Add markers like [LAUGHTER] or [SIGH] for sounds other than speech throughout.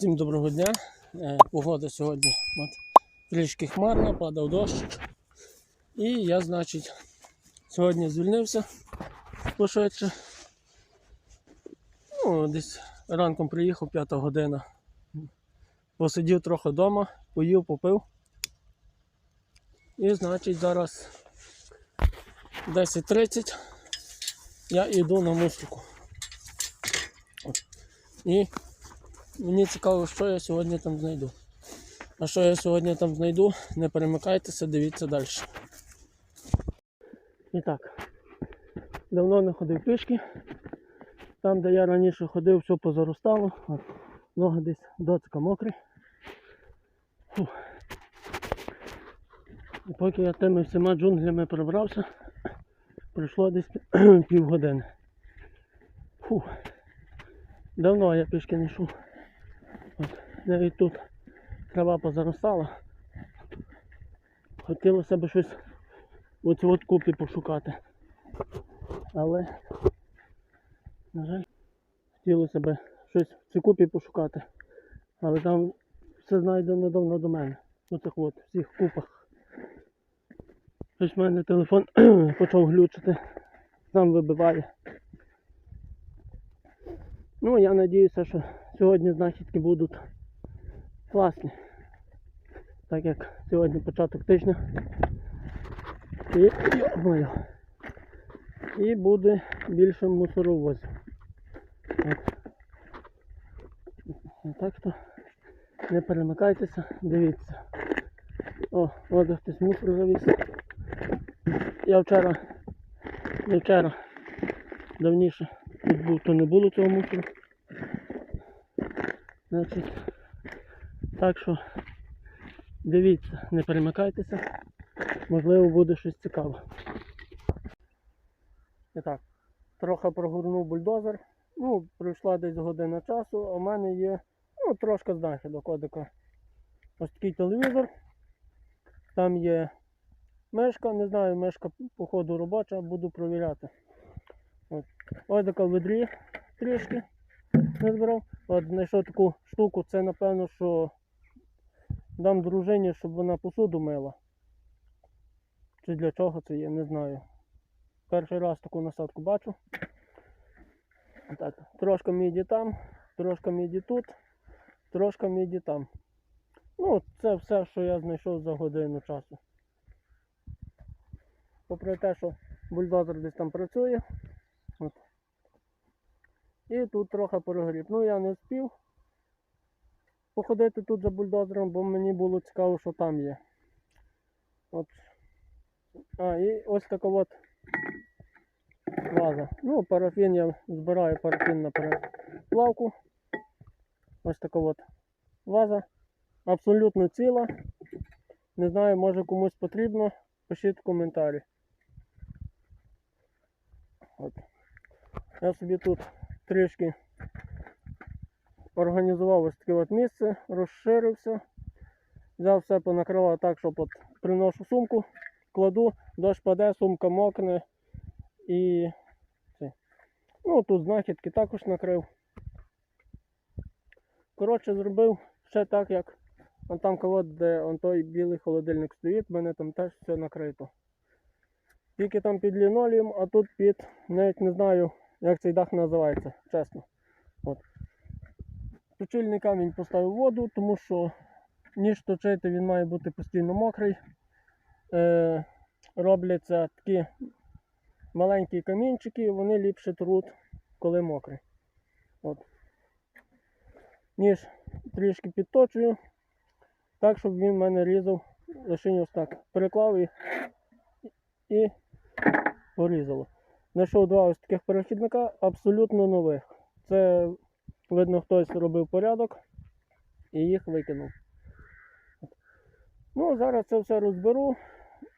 Всім доброго дня. Е, Погода сьогодні от, трішки хмарна, падав дощ. І я, значить, сьогодні звільнився пошвидше. Ну, десь ранком приїхав, п'ята година. Посидів трохи вдома, поїв, попив. І, значить, зараз 10.30 я йду на мусорку. І Мені цікаво, що я сьогодні там знайду. А що я сьогодні там знайду, не перемикайтеся, дивіться далі. І так, давно не ходив пішки. Там, де я раніше ходив, все позаростало. От, ноги десь доцика мокрі. Фух. І поки я тими всіма джунглями прибрався, пройшло десь [CLEARS THROAT] півгодини. Фух. Давно я пішки не йшов. Навіть тут трава позаростала. Хотілося б щось в цій от купі пошукати. Але, на жаль, хотілося б щось в цій купі пошукати. Але там все знайдено давно до мене. У цих от всіх купах. Щось в мене телефон [CLEARS THROAT] почав глючити, сам вибиває. Ну, я надіюся, що сьогодні знахідки будуть класні. Так як сьогодні початок тижня. І, йо-моє. і буде більше мусоровозів. Так що не перемикайтеся, дивіться. О, от хтось мусор завіз. Я вчора, не вчора, давніше тут то не було цього мусору. Значить, так що дивіться, не перемикайтеся, можливо буде щось цікаве. І так, трохи прогорнув бульдозер. Ну, пройшла десь година часу, а в мене є ну, трошки знахідок одика. Ось такий телевізор. Там є мишка, не знаю, мишка походу робоча, буду провіряти. Ось така ведрі трішки не збирав. От знайшов таку штуку, це напевно, що дам дружині, щоб вона посуду мила. Чи для чого це є, не знаю. Перший раз таку насадку бачу. Так, трошки міді там, трошки міді тут, трошки міді там. Ну, це все, що я знайшов за годину часу. Попри те, що бульдозер десь там працює. От. І тут трохи перегріб. Ну я не встиг походити тут за бульдозером, бо мені було цікаво, що там є. От. А, і ось така от ваза. Ну, парафін я збираю парафін на переплавку. Ось така от ваза. Абсолютно ціла. Не знаю, може комусь потрібно. Пишіть в коментарі. От. Я собі тут трішки організував ось таке от місце, розширився. Взяв все понакривав так, щоб от приношу сумку, кладу, дощ паде, сумка мокне і. Ну тут знахідки також накрив. Коротше, зробив ще так, як он там кого, де он той білий холодильник стоїть, в мене там теж все накрито. Тільки там під лінолеєм, а тут під, навіть не знаю, як цей дах називається, чесно. От. Точильний камінь поставив воду, тому що ніж точити він має бути постійно мокрий. Е, робляться такі маленькі камінчики, вони ліпше труть, коли мокрий. От. Ніж трішки підточую, так, щоб він мене різав, лише ось так переклав і, і порізало. Знайшов два ось таких перехідника абсолютно нових. Це, видно, хтось робив порядок і їх викинув. Ну, зараз це все розберу.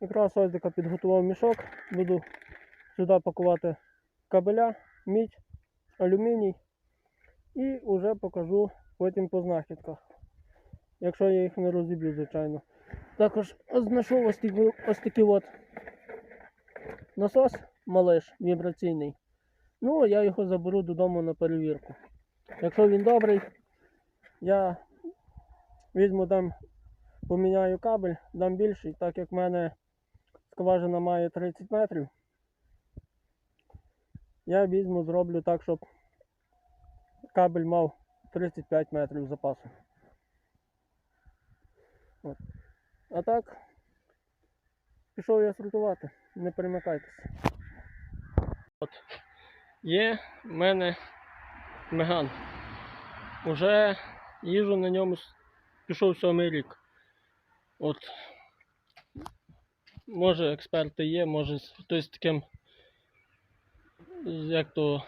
Якраз ось така підготував мішок. Буду сюди пакувати кабеля, мідь, алюміній. І вже покажу потім по знахідках. Якщо я їх не розіб'ю, звичайно. Також знайшов ось такий, ось такий от насос малиш вібраційний. Ну, я його заберу додому на перевірку. Якщо він добрий, Я візьму дам, поміняю кабель, дам більший, так як в мене скважина має 30 метрів. Я візьму, зроблю так, щоб кабель мав 35 метрів запасу. От. А так, пішов я сортувати, не перемикайтеся. От. Є в мене меган. Уже їжу на ньому пішов сьомий рік. От. Може експерти є, може хтось таким як то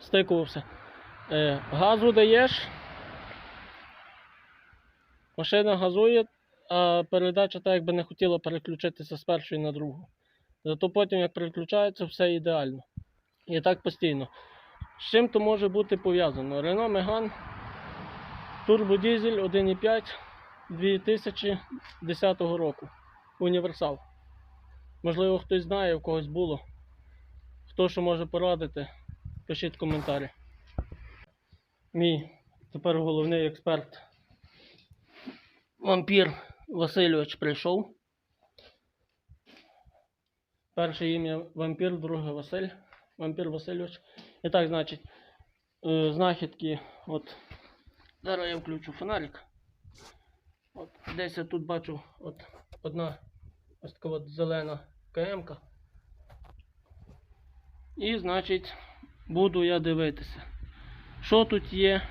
стикувався. Е, газу даєш. Машина газує, а передача так якби не хотіла переключитися з першої на другу. Зато потім, як переключається, все ідеально. І так постійно. З чим то може бути пов'язано? Renault Megane турбодізель 1.5 2010 року. Універсал. Можливо, хтось знає, в когось було. Хто що може порадити, пишіть коментарі. Мій тепер головний експерт вампір Васильович прийшов. Перше ім'я вампір, друге Василь. Вампір Васильович. І так, значить, е, знахідки. От. Зараз я включу фонарик. От, десь я тут бачу от, одна ось така от зелена КМ-ка. І, значить, буду я дивитися, що тут є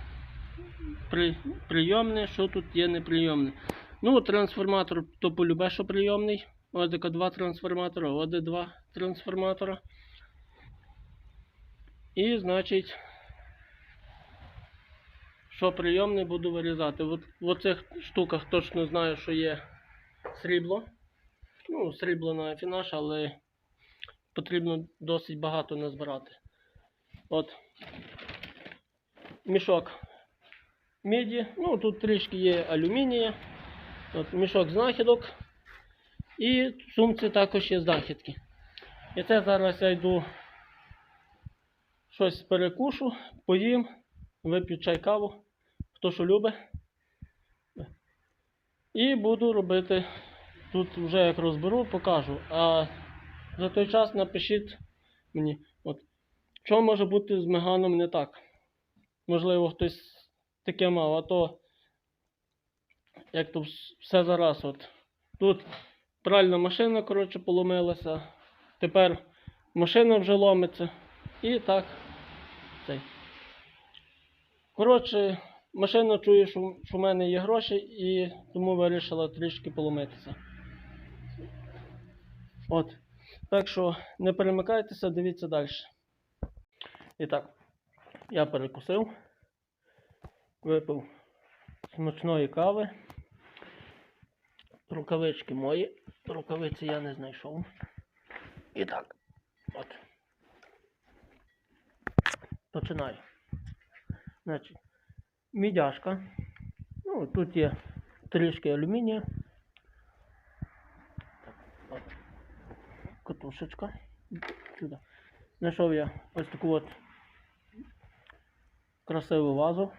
при, прийомне, що тут є неприйомне. Ну, трансформатор то полюбе, що прийомний. Ось така два трансформатора, ось два трансформатора. І, значить, що прийомний буду вирізати. От, в оцих штуках точно знаю, що є срібло. Ну, срібло на фінаш, але потрібно досить багато назбирати. От. Мішок міді. Ну, тут трішки є алюмінія. От мішок знахідок. І сумці також є знахідки. І це зараз я йду щось перекушу, поїм, вип'ю чай каву, хто що любить. І буду робити тут вже як розберу, покажу. А за той час напишіть мені, от, що може бути з меганом не так. Можливо, хтось таке мав, а то як то все зараз. От. Тут пральна машина, коротше, поломилася. Тепер машина вже ломиться. І так. Цей. Коротше, машина чує, що, в мене є гроші, і тому вирішила трішки поломитися. От. Так що не перемикайтеся, дивіться далі. І так, я перекусив, випив смачної кави. Рукавички мої. Рукавиці я не знайшов. І так. От. Починаю. Значить, мідяшка. Ну, тут є трішки алюмінія. Так. Катушечка. Сюди. Знайшов я ось таку от красиву вазу.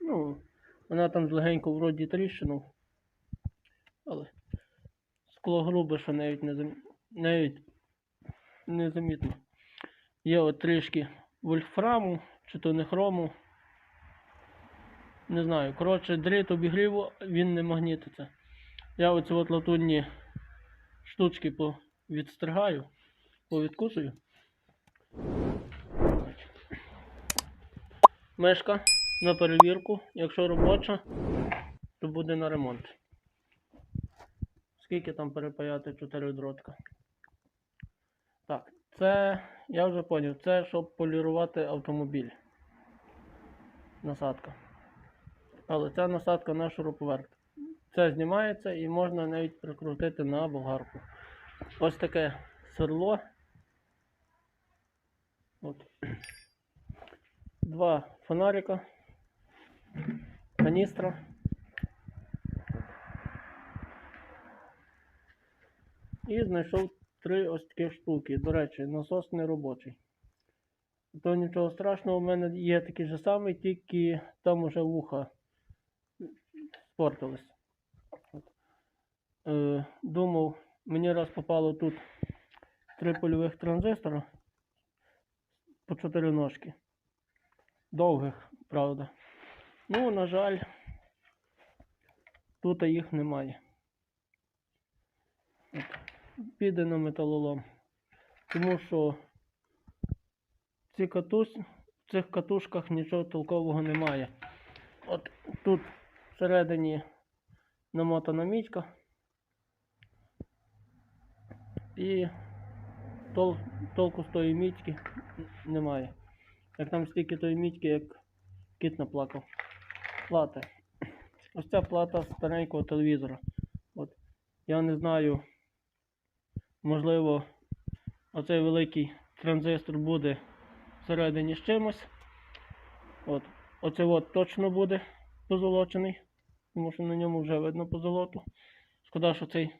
Ну, вона там злегенько вроді тріщину. Але скло грубе, що навіть не зам... навіть незамітно. Є от трішки вольфраму, чи то не хрому. Не знаю. Коротше, дріт обігріву, він не магнітиться. Я оці от латунні штучки відстригаю, повідкусую. Мешка на перевірку. Якщо робоча, то буде на ремонт. Скільки там перепаяти 4 дротка? Так, це я вже поняв, це щоб полірувати автомобіль. Насадка. Але ця насадка на шуруповерт. Це знімається і можна навіть прикрутити на болгарку. Ось таке сверло. От. Два фонарика. Каністра. І знайшов три ось такі штуки. До речі, насос не робочий. То нічого страшного, у мене є такий же самий, тільки там уже вуха спортились. Е, думав, мені раз попало тут три польових транзистора по чотири ножки. Довгих, правда. Ну, на жаль, тут їх немає. От. Піде на металолом. Тому що ці катусь, в цих катушках нічого толкового немає. От тут всередині намотана мічка. І тол, толку з тої мічки немає. Як там стільки тої мічки, як кіт наплакав. Плата. Ось ця плата старенького телевізора. От. Я не знаю, можливо, оцей великий транзистор буде всередині з чимось. От. Оце от точно буде позолочений, тому що на ньому вже видно позолоту. Шкода, що цей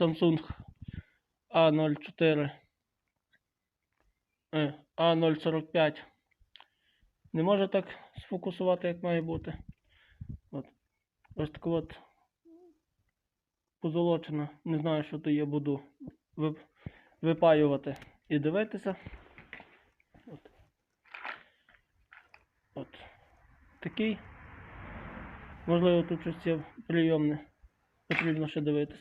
Samsung A04 е, A045 не може так сфокусувати, як має бути. От. Ось така от позолочена. Не знаю, що то є, буду випаювати і дивитися. От. От. Такий. Можливо, тут щось є прийомне. Потрібно ще дивитись.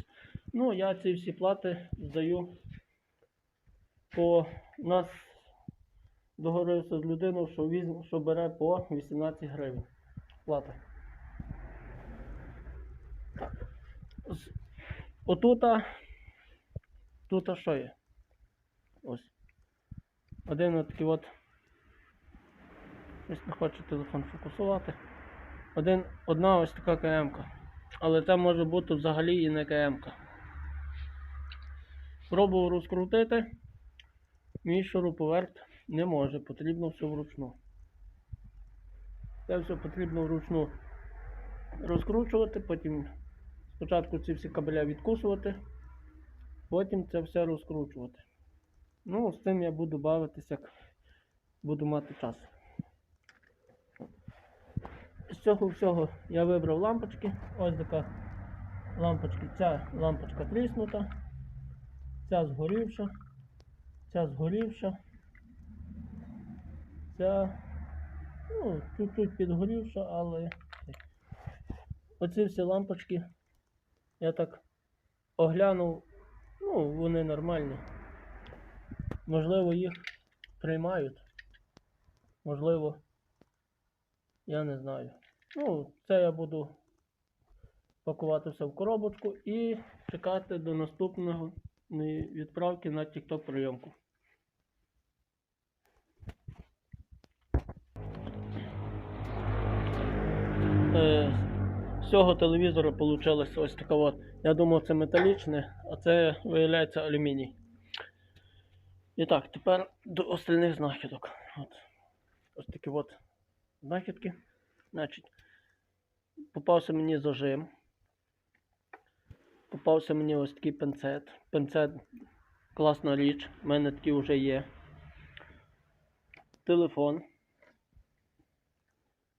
Ну, я ці всі плати здаю по нас договорився з людиною, що візьме, що бере по 18 гривень. Плата. Так. З- Отута. Тута що є? Ось. Один от такий от. Ось не хоче телефон фокусувати. Один, одна ось така КМ-ка. Але це може бути взагалі і не КМ-ка. Пробував розкрутити. Мій шуруповерт не може, потрібно все вручну. Це все потрібно вручну розкручувати, потім спочатку ці всі кабеля відкусувати, потім це все розкручувати. Ну, з цим я буду бавитися, як буду мати час. З цього всього я вибрав лампочки. Ось така лампочки. Ця лампочка тріснута, ця згорівша, ця згорівша, ця ну, чуть-чуть підгорівша, але оці всі лампочки я так оглянув, ну, вони нормальні. Можливо, їх приймають. Можливо, я не знаю. Ну, це я буду пакувати все в коробочку і чекати до наступного відправки на TikTok прийомку. Е, з цього телевізора вийшло ось така от. Я думав, це металічне, а це виявляється алюміній. І так, тепер до остальних знахідок. От. Ось такі от знахідки. Значить, попався мені зажим. Попався мені ось такий пенцет. Пенцет класна річ. У мене такий вже є. Телефон.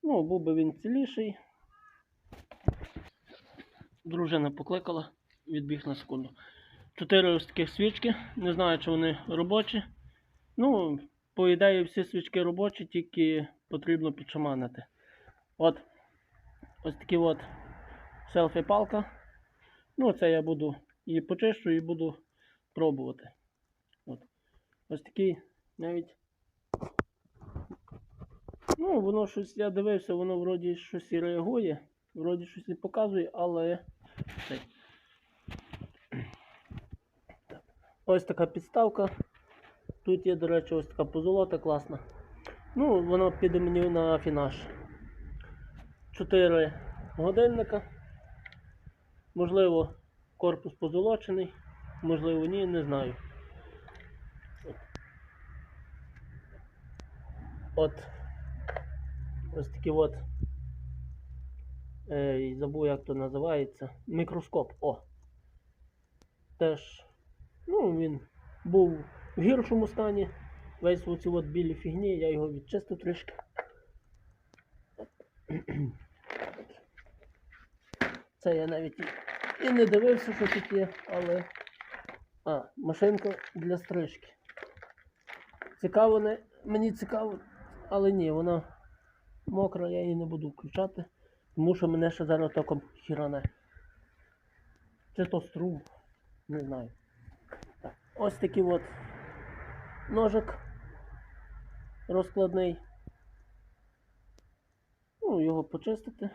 Ну, був би він ціліший. Дружина покликала, відбіг на секунду. Чотири ось таких свічки. Не знаю, чи вони робочі. Ну, по ідеї, всі свічки робочі, тільки потрібно підшаманити. От ось такі от селфі-палка. Ну, це я буду її почищу і буду пробувати. От. Ось такий навіть. Ну, воно щось, я дивився, воно вроді щось і реагує, вроді щось і показує, але. Ось така підставка. Тут є, до речі, ось така позолота класна. Ну, воно піде мені на афінаж. 4 годинника. Можливо, корпус позолочений, можливо, ні, не знаю. От ось такий от. Ей, забув, як то називається. Мікроскоп. О! Теж, ну, він був в гіршому стані. весь оці от білі фігні, я його відчистив трішки. [CLEARS THROAT] Це я навіть і не дивився, що тут є, але. А, машинка для стрижки. Цікаво, не... мені цікаво, але ні, вона мокра, я її не буду включати, тому що мене ще зараз током хіране. Чи то струм, не знаю. Так. Ось такий от ножик розкладний. Ну, його почистити,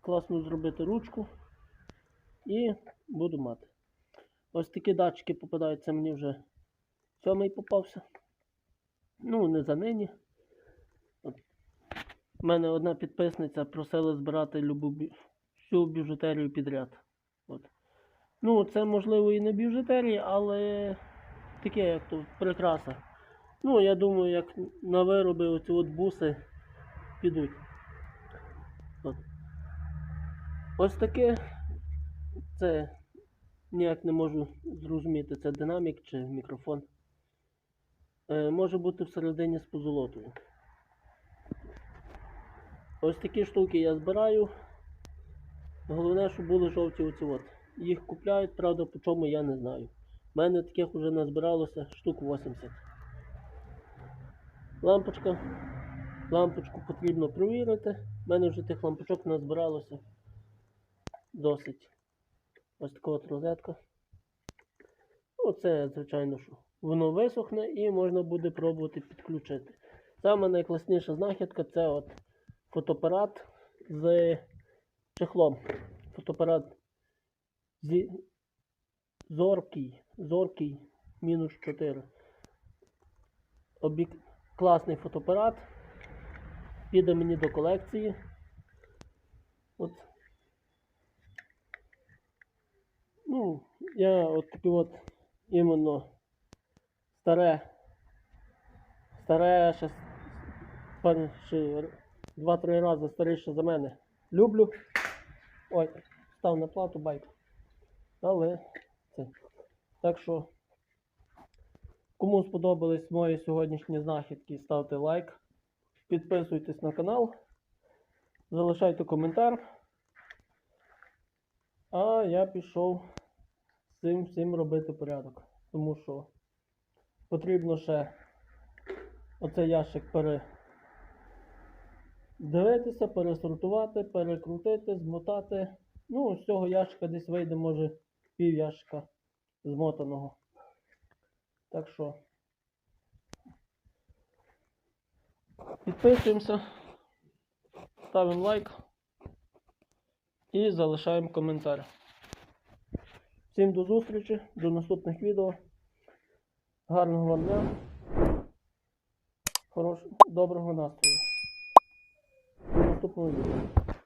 класно зробити ручку і буду мати. Ось такі датчики попадаються мені вже сьомий попався. Ну, не за нині. У мене одна підписниця просила збирати любу всю біжутерію підряд. От. Ну, це можливо і не біжутерія, але таке, як то прикраса. Ну, я думаю, як на вироби оці от буси підуть. От. Ось таке. Це ніяк не можу зрозуміти, це динамік чи мікрофон. Е, може бути всередині з позолотою. Ось такі штуки я збираю. Головне, щоб були жовті оці от. Їх купляють, правда, по чому я не знаю. У мене таких вже назбиралося штук 80. Лампочка. Лампочку потрібно провірити. У мене вже тих лампочок назбиралося досить. Ось така от розетка. Оце, звичайно, що воно висохне і можна буде пробувати підключити. Саме найкласніша знахідка це от фотоапарат з чехлом. Фотоапарат зі... зоркий, зоркий мінус 4. Обік... Класний фотоапарат. Піде мені до колекції. От. Ну, я от таке от іменно старе, старе ще, ще два-три рази старіше за мене. Люблю. Ой, став на плату байк. Але це. Так що, кому сподобались мої сьогоднішні знахідки, ставте лайк. Підписуйтесь на канал. Залишайте коментар. А я пішов з цим всім робити порядок. Тому що потрібно ще оцей ящик передивитися, пересортувати, перекрутити, змотати. Ну, з цього ящика десь вийде, може, пів ящика змотаного. Так що підписуємося, ставимо лайк і залишаємо коментар. Всім до зустрічі, до наступних відео. Гарного вам дня. Хорош... Доброго настрою. До наступного відео.